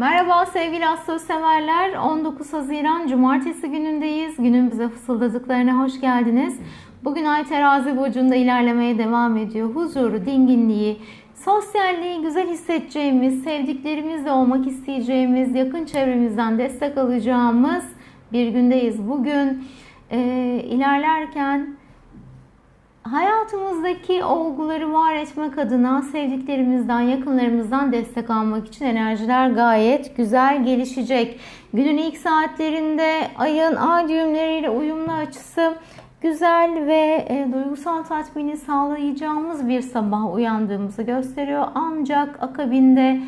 Merhaba sevgili astroseverler. 19 Haziran Cumartesi günündeyiz. Günün bize fısıldadıklarına hoş geldiniz. Bugün Ay Terazi burcunda ilerlemeye devam ediyor. Huzuru, dinginliği, sosyalliği güzel hissedeceğimiz, sevdiklerimizle olmak isteyeceğimiz, yakın çevremizden destek alacağımız bir gündeyiz. Bugün e, ilerlerken hayatımızdaki olguları var etmek adına sevdiklerimizden, yakınlarımızdan destek almak için enerjiler gayet güzel gelişecek. Günün ilk saatlerinde ayın ay düğümleriyle uyumlu açısı güzel ve e, duygusal tatmini sağlayacağımız bir sabah uyandığımızı gösteriyor. Ancak akabinde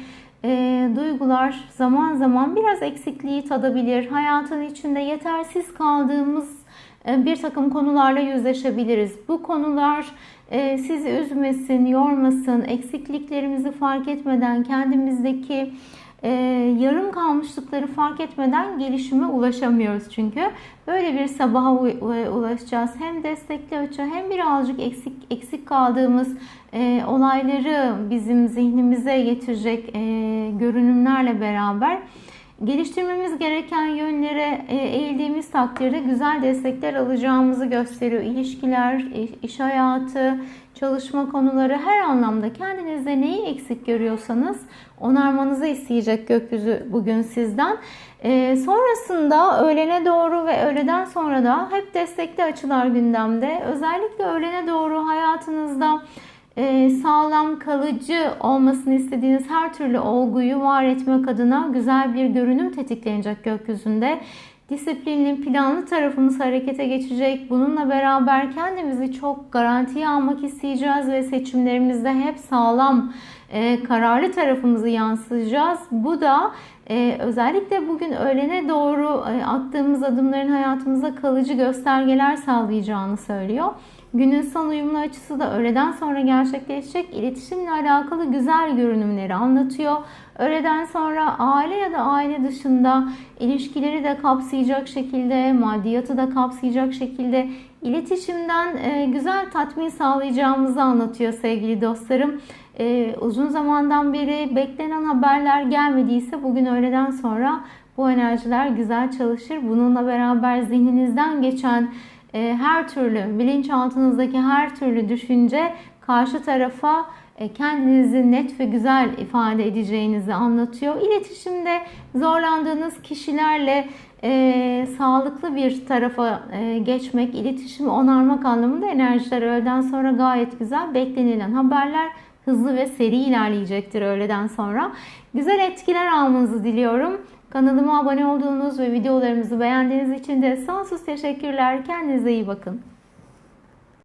e, duygular zaman zaman biraz eksikliği tadabilir. Hayatın içinde yetersiz kaldığımız bir takım konularla yüzleşebiliriz. Bu konular e, sizi üzmesin, yormasın, eksikliklerimizi fark etmeden kendimizdeki e, yarım kalmışlıkları fark etmeden gelişime ulaşamıyoruz çünkü. Böyle bir sabaha ulaşacağız. Hem destekli açı hem birazcık eksik eksik kaldığımız olayları bizim zihnimize getirecek görünümlerle beraber geliştirmemiz gereken yönlere e, eğildiğimiz takdirde güzel destekler alacağımızı gösteriyor. İlişkiler, iş hayatı, çalışma konuları her anlamda kendinizde neyi eksik görüyorsanız onarmanızı isteyecek gökyüzü bugün sizden. Ee, sonrasında öğlene doğru ve öğleden sonra da hep destekli açılar gündemde. Özellikle öğlene doğru hayatınızda e, sağlam, kalıcı olmasını istediğiniz her türlü olguyu var etmek adına güzel bir görünüm tetiklenecek gökyüzünde. Disiplinli, planlı tarafımız harekete geçecek. Bununla beraber kendimizi çok garantiye almak isteyeceğiz ve seçimlerimizde hep sağlam, e, kararlı tarafımızı yansıtacağız. Bu da ee, özellikle bugün öğlene doğru e, attığımız adımların hayatımıza kalıcı göstergeler sağlayacağını söylüyor. Günün son uyumlu açısı da öğleden sonra gerçekleşecek iletişimle alakalı güzel görünümleri anlatıyor. Öğleden sonra aile ya da aile dışında ilişkileri de kapsayacak şekilde, maddiyatı da kapsayacak şekilde iletişimden e, güzel tatmin sağlayacağımızı anlatıyor sevgili dostlarım. E, uzun zamandan beri beklenen haberler gelmediyse bugün öğleden sonra bu enerjiler güzel çalışır. Bununla beraber zihninizden geçen her türlü, bilinçaltınızdaki her türlü düşünce karşı tarafa e, kendinizi net ve güzel ifade edeceğinizi anlatıyor. İletişimde zorlandığınız kişilerle e, sağlıklı bir tarafa e, geçmek, iletişimi onarmak anlamında enerjiler öğleden sonra gayet güzel. Beklenilen haberler hızlı ve seri ilerleyecektir öğleden sonra. Güzel etkiler almanızı diliyorum. Kanalıma abone olduğunuz ve videolarımızı beğendiğiniz için de sonsuz teşekkürler. Kendinize iyi bakın.